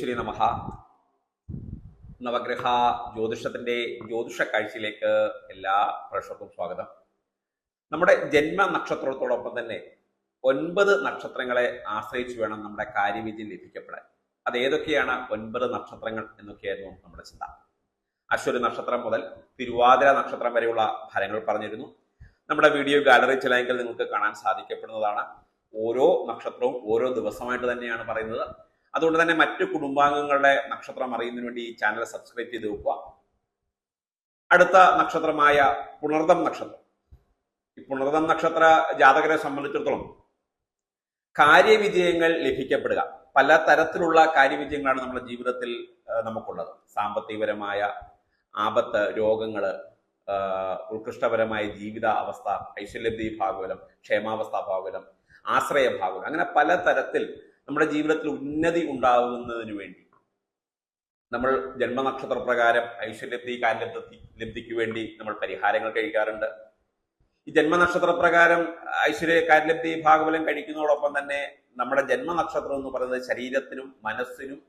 സർവേശ്വരി നമഹ നവഗ്രഹ ജ്യോതിഷത്തിന്റെ ജ്യോതിഷ കാഴ്ചയിലേക്ക് എല്ലാ പ്രേക്ഷകർക്കും സ്വാഗതം. നമ്മുടെ ജന്മ നക്ഷത്രത്തോടൊപ്പം തന്നെ ഒൻപത് നക്ഷത്രങ്ങളെ ആശ്രയിച്ച് വേണം നമ്മുടെ കാര്യവിധി ലഭിക്കപ്പെടാൻ. അത് ഏതൊക്കെയാണ്? ഒൻപത് നക്ഷത്രങ്ങൾ എന്നൊക്കെയായിരുന്നു നമ്മുടെ ചിന്ത. അശ്വര നക്ഷത്രം മുതൽ തിരുവാതിര നക്ഷത്രം വരെയുള്ള ഫലങ്ങൾ പറഞ്ഞിരുന്നു. നമ്മുടെ വീഡിയോ ഗാലറി ചിലയെങ്കിൽ നിങ്ങൾക്ക് കാണാൻ സാധിക്കപ്പെടുന്നതാണ്. ഓരോ നക്ഷത്രവും ഓരോ ദിവസമായിട്ട് തന്നെയാണ് പറയുന്നത്. അതുകൊണ്ട് തന്നെ മറ്റു കുടുംബാംഗങ്ങളുടെ നക്ഷത്രം അറിയുന്നതിന് വേണ്ടി ഈ ചാനൽ സബ്സ്ക്രൈബ് ചെയ്ത് വെക്കുക. അടുത്ത നക്ഷത്രമായ പുണർദം നക്ഷത്രം. ഈ പുണർദം നക്ഷത്ര ജാതകരെ സംബന്ധിച്ചിടത്തോളം കാര്യവിജയങ്ങൾ ലഭിക്കപ്പെടുക. പല തരത്തിലുള്ള കാര്യവിജയങ്ങളാണ് നമ്മുടെ ജീവിതത്തിൽ നമുക്കുള്ളത്. സാമ്പത്തികപരമായ ആപത്ത് രോഗങ്ങൾ ഉത്കൃഷ്ടപരമായ ജീവിത അവസ്ഥ ഐശ്വര്യബ്ദി ഭാഗവലം ക്ഷേമാവസ്ഥ ഭാഗവലം ആശ്രയ ഭാഗവലം അങ്ങനെ പല തരത്തിൽ നമ്മുടെ ജീവിതത്തിൽ ഉന്നതി ഉണ്ടാകുന്നതിന് വേണ്ടി. നമ്മൾ ജന്മനക്ഷത്ര പ്രകാരം ഐശ്വര്യത്തി കാര്യലബ്ധി ലബ്ധിക്ക് വേണ്ടി നമ്മൾ പരിഹാരങ്ങൾ കഴിക്കാറുണ്ട്. ഈ ജന്മനക്ഷത്ര പ്രകാരം ഐശ്വര്യ കാര്യലബ്ധി ഭാഗവലം കഴിക്കുന്നതോടൊപ്പം തന്നെ നമ്മുടെ ജന്മനക്ഷത്രം എന്ന് പറയുന്നത് ശരീരത്തിനും മനസ്സിനും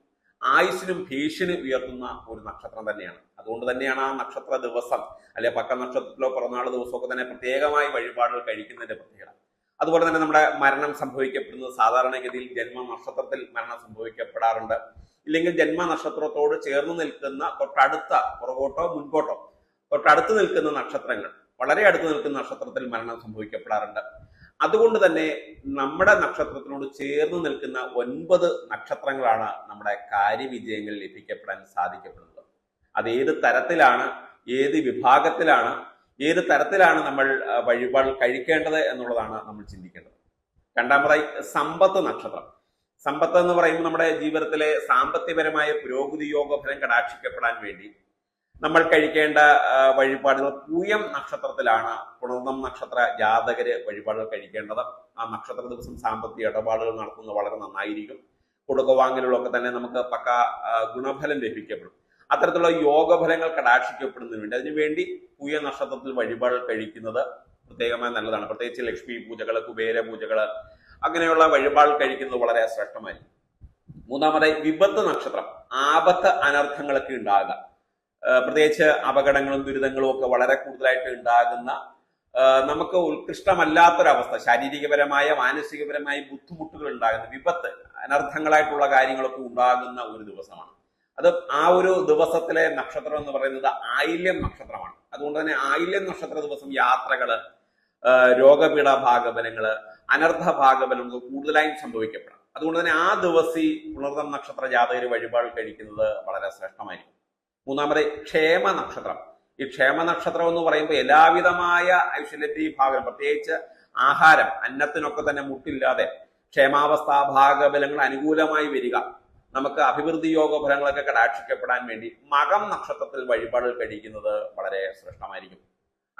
ആയുസിനും ഭീഷണി ഉയർത്തുന്ന ഒരു നക്ഷത്രം തന്നെയാണ്. അതുകൊണ്ട് തന്നെയാണ് ആ നക്ഷത്ര ദിവസം അല്ലെ പക്ക നക്ഷത്രത്തിലോ പിറന്നാൾ ദിവസമൊക്കെ തന്നെ പ്രത്യേകമായി വഴിപാടുകൾ കഴിക്കുന്നതിന്റെ പ്രത്യേകത. അതുപോലെ തന്നെ നമ്മുടെ മരണം സംഭവിക്കപ്പെടുന്നത് സാധാരണഗതിയിൽ ജന്മ നക്ഷത്രത്തിൽ മരണം സംഭവിക്കപ്പെടാറുണ്ട്. ഇല്ലെങ്കിൽ ജന്മ നക്ഷത്രത്തോട് ചേർന്ന് നിൽക്കുന്ന തൊട്ടടുത്ത പുറകോട്ടോ മുൻപോട്ടോ തൊട്ടടുത്ത് നിൽക്കുന്ന നക്ഷത്രങ്ങൾ വളരെ അടുത്ത് നിൽക്കുന്ന നക്ഷത്രത്തിൽ മരണം സംഭവിക്കപ്പെടാറുണ്ട്. അതുകൊണ്ട് തന്നെ നമ്മുടെ നക്ഷത്രത്തിനോട് ചേർന്ന് നിൽക്കുന്ന ഒൻപത് നക്ഷത്രങ്ങളാണ് നമ്മുടെ കാര്യവിജയങ്ങൾ ലഭിക്കപ്പെടാൻ സാധിക്കപ്പെടുന്നത്. അത് ഏത് തരത്തിലാണ് ഏത് വിഭാഗത്തിലാണ് ഏത് തരത്തിലാണ് നമ്മൾ വഴിപാട് കഴിക്കേണ്ടത് എന്നുള്ളതാണ് നമ്മൾ ചിന്തിക്കേണ്ടത്. രണ്ടാമതായി സമ്പത്ത് നക്ഷത്രം. സമ്പത്ത് എന്ന് പറയുമ്പോൾ നമ്മുടെ ജീവിതത്തിലെ സാമ്പത്തികപരമായ പുരോഗതി യോഗഫലം കടാക്ഷിക്കപ്പെടാൻ വേണ്ടി നമ്മൾ കഴിക്കേണ്ട വഴിപാടുകൾ പൂയം നക്ഷത്രത്തിലാണ്. പുണർന്നം നക്ഷത്ര ജാതകര് വഴിപാടുകൾ കഴിക്കേണ്ടത്. ആ നക്ഷത്ര ദിവസം സാമ്പത്തിക ഇടപാടുകൾ നടത്തുന്നത് വളരെ നന്നായിരിക്കും. കൊടുക്കവാങ്ങലുകളൊക്കെ തന്നെ നമുക്ക് പക്ക ഗുണഫലം ലഭിക്കപ്പെടും. അത്തരത്തിലുള്ള യോഗഫലങ്ങൾ കടാക്ഷിക്കപ്പെടുന്നതിന് വേണ്ടി അതിനുവേണ്ടി പൂയ നക്ഷത്രത്തിൽ വഴിപാടുകൾ കഴിക്കുന്നത് പ്രത്യേകമായി നല്ലതാണ്. പ്രത്യേകിച്ച് ലക്ഷ്മി പൂജകൾ കുബേര പൂജകൾ അങ്ങനെയുള്ള വഴിപാടുകൾ കഴിക്കുന്നത് വളരെ ശ്രേഷ്ഠമായിരിക്കും. മൂന്നാമതായി വിപത്ത് നക്ഷത്രം ആപത്ത് അനർത്ഥങ്ങളൊക്കെ ഉണ്ടാകുക. പ്രത്യേകിച്ച് അപകടങ്ങളും ദുരിതങ്ങളും ഒക്കെ വളരെ കൂടുതലായിട്ട് ഉണ്ടാകുന്ന നമുക്ക് ഉത്കൃഷ്ടമല്ലാത്തൊരവസ്ഥ ശാരീരികപരമായ മാനസികപരമായ ബുദ്ധിമുട്ടുകൾ ഉണ്ടാകുന്ന വിപത്ത് അനർത്ഥങ്ങളായിട്ടുള്ള കാര്യങ്ങളൊക്കെ ഉണ്ടാകുന്ന ഒരു ദിവസമാണ്. അത് ആ ഒരു ദിവസത്തിലെ നക്ഷത്രം എന്ന് പറയുന്നത് ആയില്യം നക്ഷത്രമാണ്. അതുകൊണ്ട് തന്നെ ആയില്യം നക്ഷത്ര ദിവസം യാത്രകൾ രോഗപീഠ ഭാഗബലങ്ങൾ അനർത്ഥ ഭാഗബലങ്ങൾ കൂടുതലായും സംഭവിക്കപ്പെടാം. അതുകൊണ്ട് തന്നെ ആ ദിവസം ഈ പുണർദം നക്ഷത്ര ജാതകര് വഴിപാട് കഴിക്കുന്നത് വളരെ ശ്രേഷ്ഠമായിരിക്കും. മൂന്നാമത് ക്ഷേമ നക്ഷത്രം. ഈ ക്ഷേമ നക്ഷത്രം എന്ന് പറയുമ്പോൾ എല്ലാവിധമായ ഐശ്വര്യത്തി ഭാഗം പ്രത്യേകിച്ച് ആഹാരം അന്നത്തിനൊക്കെ തന്നെ മുട്ടില്ലാതെ ക്ഷേമാവസ്ഥ ഭാഗബലങ്ങൾ അനുകൂലമായി വരിക. നമുക്ക് അഭിവൃദ്ധി യോഗ ഫലങ്ങളൊക്കെ കടാക്ഷിക്കപ്പെടാൻ വേണ്ടി മകം നക്ഷത്രത്തിൽ വഴിപാടുകൾ കഴിക്കുന്നത് വളരെ ശ്രേഷ്ഠമായിരിക്കും.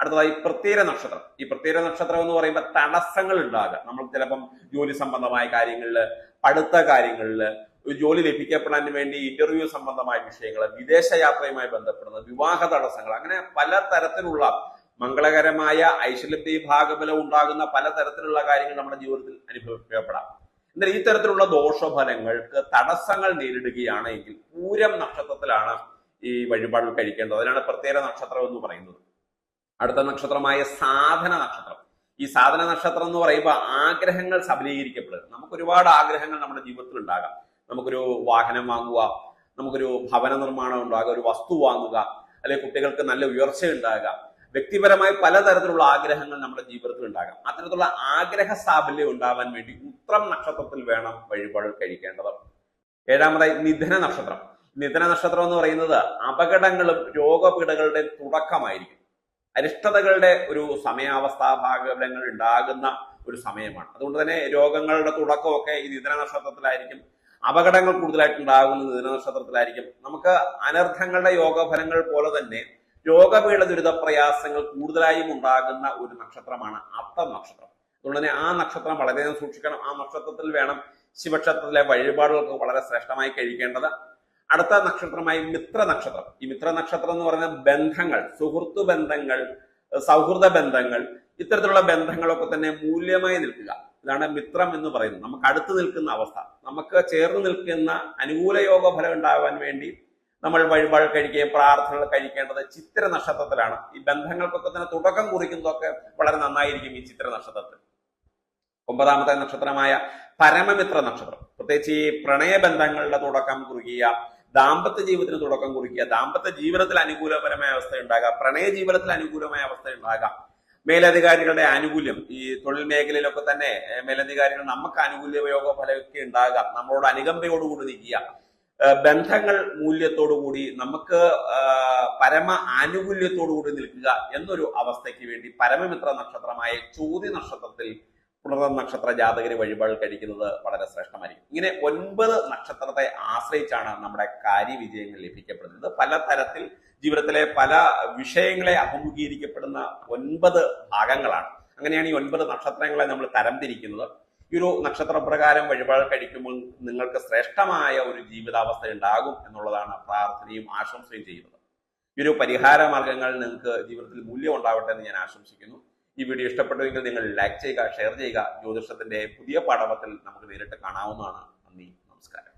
അടുത്തതായി പ്രത്യേക നക്ഷത്രം. ഈ പ്രത്യേക നക്ഷത്രം എന്ന് പറയുമ്പോൾ തടസ്സങ്ങൾ ഉണ്ടാകുക. നമ്മൾ ചിലപ്പം ജോലി സംബന്ധമായ കാര്യങ്ങളിൽ പഠിത്ത കാര്യങ്ങളിൽ ഒരു ജോലി ലഭിക്കപ്പെടാൻ വേണ്ടി ഇന്റർവ്യൂ സംബന്ധമായ വിഷയങ്ങൾ വിദേശയാത്രയുമായി ബന്ധപ്പെടുന്നത് വിവാഹ തടസ്സങ്ങൾ അങ്ങനെ പല തരത്തിലുള്ള മംഗളകരമായ ഐശ്വര്യത്തെ ഭാഗബലം ഉണ്ടാകുന്ന പല തരത്തിലുള്ള കാര്യങ്ങൾ നമ്മുടെ ജീവിതത്തിൽ അനുഭവിക്കപ്പെടാം എന്നാൽ ഈ തരത്തിലുള്ള ദോഷഫലങ്ങൾക്ക് തടസ്സങ്ങൾ നേരിടുകയാണെങ്കിൽ പൂരം നക്ഷത്രത്തിലാണ് ഈ വഴിപാടുകൾ കഴിക്കേണ്ടത്. അതിനാണ് പ്രത്യേക നക്ഷത്രം എന്ന് പറയുന്നത്. അടുത്ത നക്ഷത്രമായ സാധന നക്ഷത്രം. ഈ സാധന നക്ഷത്രം എന്ന് പറയുമ്പോൾ ആഗ്രഹങ്ങൾ സബലീകരിക്കപ്പെടുക. നമുക്ക് ഒരുപാട് ആഗ്രഹങ്ങൾ നമ്മുടെ ജീവിതത്തിൽ ഉണ്ടാകാം. നമുക്കൊരു വാഹനം വാങ്ങുക നമുക്കൊരു ഭവന നിർമ്മാണം ഉണ്ടാകുക ഒരു വസ്തു വാങ്ങുക അല്ലെങ്കിൽ കുട്ടികൾക്ക് നല്ല ഉയർച്ച ഉണ്ടാകുക. വ്യക്തിപരമായി പലതരത്തിലുള്ള ആഗ്രഹങ്ങൾ നമ്മുടെ ജീവിതത്തിൽ ഉണ്ടാകാം. അത്തരത്തിലുള്ള ആഗ്രഹ സാഫല്യം ഉണ്ടാവാൻ വേണ്ടി ഉത്രം നക്ഷത്രത്തിൽ വേണം വഴിപാട് കഴിക്കേണ്ടത്. ഏഴാമതായി നിധന നക്ഷത്രം. നിധന നക്ഷത്രം എന്ന് പറയുന്നത് അപകടങ്ങളും രോഗപീഠകളുടെ തുടക്കമായിരിക്കും. അരിഷ്ടതകളുടെ ഒരു സമയാവസ്ഥാ ഭാഗങ്ങൾ ഉണ്ടാകുന്ന ഒരു സമയമാണ്. അതുകൊണ്ട് തന്നെ രോഗങ്ങളുടെ തുടക്കമൊക്കെ ഈ നിധന നക്ഷത്രത്തിലായിരിക്കും. അപകടങ്ങൾ കൂടുതലായിട്ട് ഉണ്ടാകുന്നത് നിധന നക്ഷത്രത്തിലായിരിക്കും. നമുക്ക് അനർത്ഥങ്ങളുടെ യോഗഫലങ്ങൾ പോലെ തന്നെ രോഗപീഠ ദുരിത പ്രയാസങ്ങൾ കൂടുതലായും ഉണ്ടാകുന്ന ഒരു നക്ഷത്രമാണ് അത്തം നക്ഷത്രം. അതുകൊണ്ട് തന്നെ ആ നക്ഷത്രം വളരെയധികം സൂക്ഷിക്കണം. ആ നക്ഷത്രത്തിൽ വേണം ശിവക്ഷേത്രത്തിലെ വഴിപാടുകൾക്ക് വളരെ ശ്രേഷ്ഠമായി കഴിക്കേണ്ടത്. അടുത്ത നക്ഷത്രമായി മിത്ര നക്ഷത്രം. ഈ മിത്ര നക്ഷത്രം എന്ന് പറയുന്ന ബന്ധങ്ങൾ സുഹൃത്തു ബന്ധങ്ങൾ സൗഹൃദ ബന്ധങ്ങൾ ഇത്തരത്തിലുള്ള ബന്ധങ്ങളൊക്കെ തന്നെ മൂല്യമായി നിൽക്കുക. ഇതാണ് മിത്രം എന്ന് പറയുന്നത്. നമുക്ക് അടുത്ത് നിൽക്കുന്ന അവസ്ഥ. നമുക്ക് ചേർന്ന് നിൽക്കുന്ന അനുകൂല യോഗ ഫലം ഉണ്ടാവാൻ വേണ്ടി നമ്മൾ വഴിപാട് കഴിക്കുകയും പ്രാർത്ഥനകൾ കഴിക്കേണ്ടത് ചിത്ര നക്ഷത്രത്തിലാണ്. ഈ ബന്ധങ്ങൾക്കൊക്കെ തന്നെ തുടക്കം കുറിക്കുന്നതൊക്കെ വളരെ നന്നായിരിക്കും ഈ ചിത്ര നക്ഷത്രത്തിൽ. ഒമ്പതാമത്തെ നക്ഷത്രമായ പരമമിത്ര നക്ഷത്രം. പ്രത്യേകിച്ച് ഈ പ്രണയബന്ധങ്ങളുടെ തുടക്കം കുറിക്കുക ദാമ്പത്യ ജീവിതത്തിന് തുടക്കം കുറിക്കുക ദാമ്പത്യ ജീവിതത്തിൽ അനുകൂലപരമായ അവസ്ഥ ഉണ്ടാകാം പ്രണയ ജീവിതത്തിൽ അനുകൂലമായ അവസ്ഥ ഉണ്ടാകാം. മേലധികാരികളുടെ ആനുകൂല്യം ഈ തൊഴിൽ മേഖലയിലൊക്കെ തന്നെ മേലധികാരികൾ നമുക്ക് അനുകൂല യോഗ ഫലമൊക്കെ ഉണ്ടാകാം. നമ്മളോട് അനുകമ്പയോടുകൂടി നിൽക്കുക. ബന്ധങ്ങൾ മൂല്യത്തോടുകൂടി നമുക്ക് പരമ ആനുകൂല്യത്തോടുകൂടി നിൽക്കുക എന്നൊരു അവസ്ഥയ്ക്ക് വേണ്ടി പരമമിത്ര നക്ഷത്രമായ ചോതി നക്ഷത്രത്തിൽ പുണർന്ന നക്ഷത്ര ജാതകര് വഴിപാട് കഴിക്കുന്നത് വളരെ ശ്രേഷ്ഠമായിരിക്കും. ഇങ്ങനെ ഒൻപത് നക്ഷത്രത്തെ ആശ്രയിച്ചാണ് നമ്മുടെ കാര്യവിജയങ്ങൾ ലഭിക്കപ്പെടുന്നത്. പല തരത്തിൽ ജീവിതത്തിലെ പല വിഷയങ്ങളെ അഭിമുഖീകരിക്കപ്പെടുന്ന ഒൻപത് ഭാഗങ്ങളാണ്. അങ്ങനെയാണ് ഈ ഒൻപത് നക്ഷത്രങ്ങളെ നമ്മൾ തരംതിരിക്കുന്നത്. ഈ ഒരു നക്ഷത്രപ്രകാരം വഴിപാട് കഴിക്കുമ്പോൾ നിങ്ങൾക്ക് ശ്രേഷ്ഠമായ ഒരു ജീവിതാവസ്ഥ ഉണ്ടാകും എന്നുള്ളതാണ് പ്രാർത്ഥനയും ആശംസയും ചെയ്യുന്നത്. ഈ ഒരു പരിഹാര മാർഗങ്ങൾ നിങ്ങൾക്ക് ജീവിതത്തിൽ മൂല്യം ഉണ്ടാവട്ടെ എന്ന് ഞാൻ ആശംസിക്കുന്നു. ഈ വീഡിയോ ഇഷ്ടപ്പെട്ടെങ്കിൽ നിങ്ങൾ ലൈക്ക് ചെയ്യുക ഷെയർ ചെയ്യുക. ജ്യോതിഷത്തിന്റെ പുതിയ പാഠവത്തിൽ നമുക്ക് നേരിട്ട് കാണാവുന്നതാണ്. നന്ദി നമസ്കാരം.